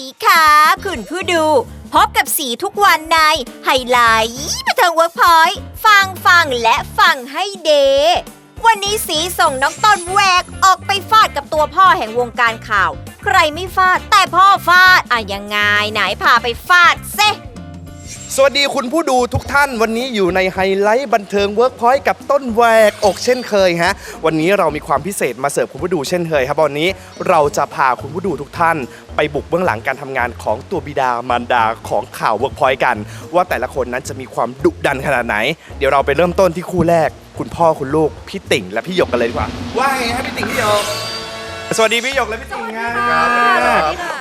ดีค่ะ คุณผู้ดู พบกับสีทุกวันในไฮไลท์บันเทิงเวิร์กพอยต์ฟังฟังและฟังให้เด วันนี้สีส่งน้องต้นแหวกออกไปฟาดกับตัวพ่อแห่งวงการข่าว ใครไม่ฟาดแต่พ่อฟาดอะยังไงไหนพาไปฟาดเซ สวัสดีคุณผู้ดูทุกท่านวันนี้อยู่ในไฮไลท์บันเทิงเวิร์กพอยต์กับต้นแหวกอกเช่นเคยฮะวันนี้เรามีความพิเศษมาเสิร์ฟคุณผู้ดูเช่นเคยครับวันนี้เราจะพาคุณผู้ดูทุกท่าน ไปบุกเบื้องหลังการทำงานของตัวบิดามารดาของข่าวเวิร์กพอยต์กัน ว่าแต่ละคนนั้นจะมีความดุดันขนาดไหน เดี๋ยวเราไปเริ่มต้นที่คู่แรก คุณพ่อคุณลูกพี่ติ่งและพี่หยกกันเลยดีกว่าว่าไงครับพี่ติ่งพี่หยก สวัสดีพี่หยกและพี่ติ่งครับ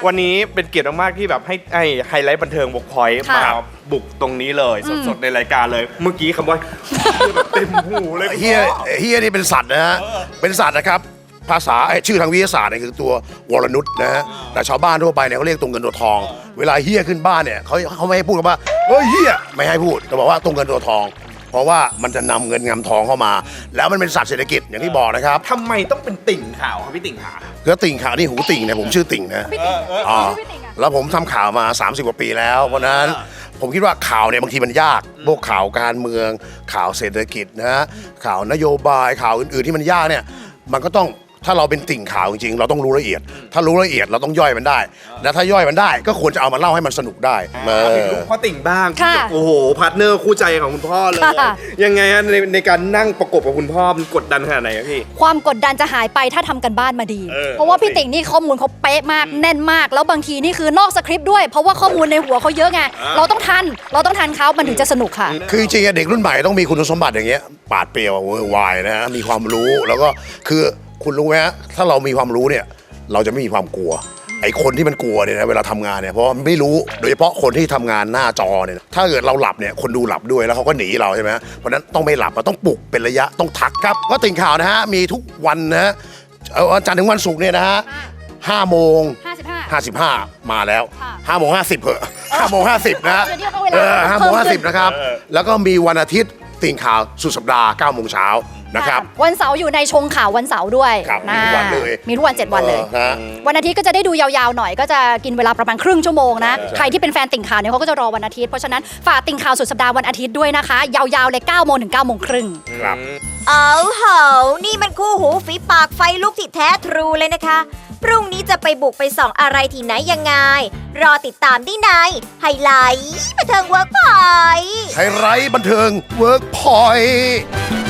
วันนี้เป็นเกียรติมากๆที่แบบให้ไอ้ไฮไลท์บันเทิงวกพอยต์ค่ะมาบุกตรงนี้เลยสดๆในรายการเลย เมื่อกี้คำว่าแบบเต็มหูเลยเฮียเฮียนี่เป็นสัตว์นะฮะ เป็นสัตว์นะครับ ภาษาไอ้ชื่อทางวิทยาศาสตร์เนี่ยคือตัววรนุษย์นะฮะ แต่ชาวบ้านทั่วไปเนี่ยเขาเรียกตัวเงินตัวทอง เวลาเฮียขึ้นบ้านเนี่ยเขาเขาไม่ให้พูดกันว่าเฮ้ยเฮียไม่ให้พูด แต่บอกว่าตัวเงินตัวทอง เพราะว่ามันจะนำเงินงำทองเข้ามา แล้วมันเป็นสัตว์เศรษฐกิจอย่างที่บอกนะครับทำไมต้องเป็นติ่งข่าวครับพี่ติ่งขาคือติ่งข่าวนี่หูติ่งเนี่ยผมชื่อติ่งนะพี่ติ่งอ่าพี่ติ่งอะแล้วผมทำข่าวมา 30 กว่าปีแล้ว เพราะฉะนั้น ผมคิดว่าข่าวเนี่ยบางทีมันยากพวกข่าวการเมือง ข่าวเศรษฐกิจนะฮะข่าวนโยบายข่าวอื่นๆที่มันยากเนี่ยมันก็ต้อง ถ้าเราเป็นติ่งข่าวจริงๆ เราต้องรู้ละเอียด ถ้ารู้ละเอียดเราต้องย่อยมันได้ และถ้าย่อยมันได้ก็ควรจะเอามาเล่าให้มันสนุกได้เอเอาอเป็นลูกพ่อติ่งบ้าง ค่ะโอ้โห พาร์ทเนอร์คู่ใจของคุณพ่อเลย ค่ะ ยังไงฮะในในการนั่งประกบกับคุณพ่อมันกดดันขนาดไหนครับพี่ ความกดดันจะหายไปถ้าทำกันบ้านมาดี เออ เพราะว่าพี่ติ่งนี่ข้อมูลเขาเป๊ะมากแน่นมาก แล้วบางทีนี่คือนอกสคริปต์ด้วย เพราะว่าข้อมูลในหัวเขาเยอะไงเราต้องทัน เราต้องทันเขามันถึงจะสนุกค่ะ คือจริงๆอะเด็กรุ่นใหม่ต้องมีคุณสมบัติอย่างเงี้ยปราดเปรียวเวอร์วายนะฮะมีความรู้แล้วก็คือ คุณรู้ไหมฮะถ้าเรามีความรู้เนี่ย เราจะไม่มีความกลัว ไอ้คนที่มันกลัวเนี่ยนะเวลาทำงานเนี่ยเพราะว่าไม่รู้โดยเฉพาะคนที่ทำงานหน้าจอเนี่ยถ้าเกิดเราหลับเนี่ยคนดูหลับด้วยแล้วเขาก็หนีเราใช่ไหมเพราะฉะนั้นต้องไม่หลับเราต้องปลุกเป็นระยะต้องทักครับ ก็ติ่งข่าวนะฮะมีทุกวันนะฮะเอ่อวันจันทร์ถึงวันศุกร์เนี่ยนะฮะห้าโมง55 55 มาแล้วค่ะ5โมง50เหอะ5โมง50 นะเดี๋ยวนี้เขาเวลา เออ5โมงเพิ่มขึ้น50 นะครับ แล้วก็มีวันอาทิตย์ติ่งข่าวสุดสัปดาห์9โมงเช้า นะครับ วันเสาร์อยู่ในชงข่าววันเสาร์ด้วยครับมีทุกวันเลยมีทุกวัน 7 วันเลยออฮะ วันอาทิตย์ก็จะได้ดูยาวๆหน่อยก็จะกินเวลาประมาณครึ่งชั่วโมงนะใช่ใครที่เป็นแฟนติ่งข่าวเนี่ยเขาก็จะรอวันอาทิตย์เพราะฉะนั้นฝากติ่งข่าวสุดสัปดาห์วันอาทิตย์ด้วยนะคะ ยาวๆเลย9โมงถึง9โมงครึ่ง ครับ เอาเหานี่มันคู่หูฝีปากไฟลุกที่แท้ทรูเลยนะคะ พรุ่งนี้จะไปบุกไปส่องอะไรที่ไหนยังไง รอติดตามได้ในไฮไลท์บันเทิงเวิร์กพอยต์ไฮไลท์บันเทิงเวิร์กพอยต์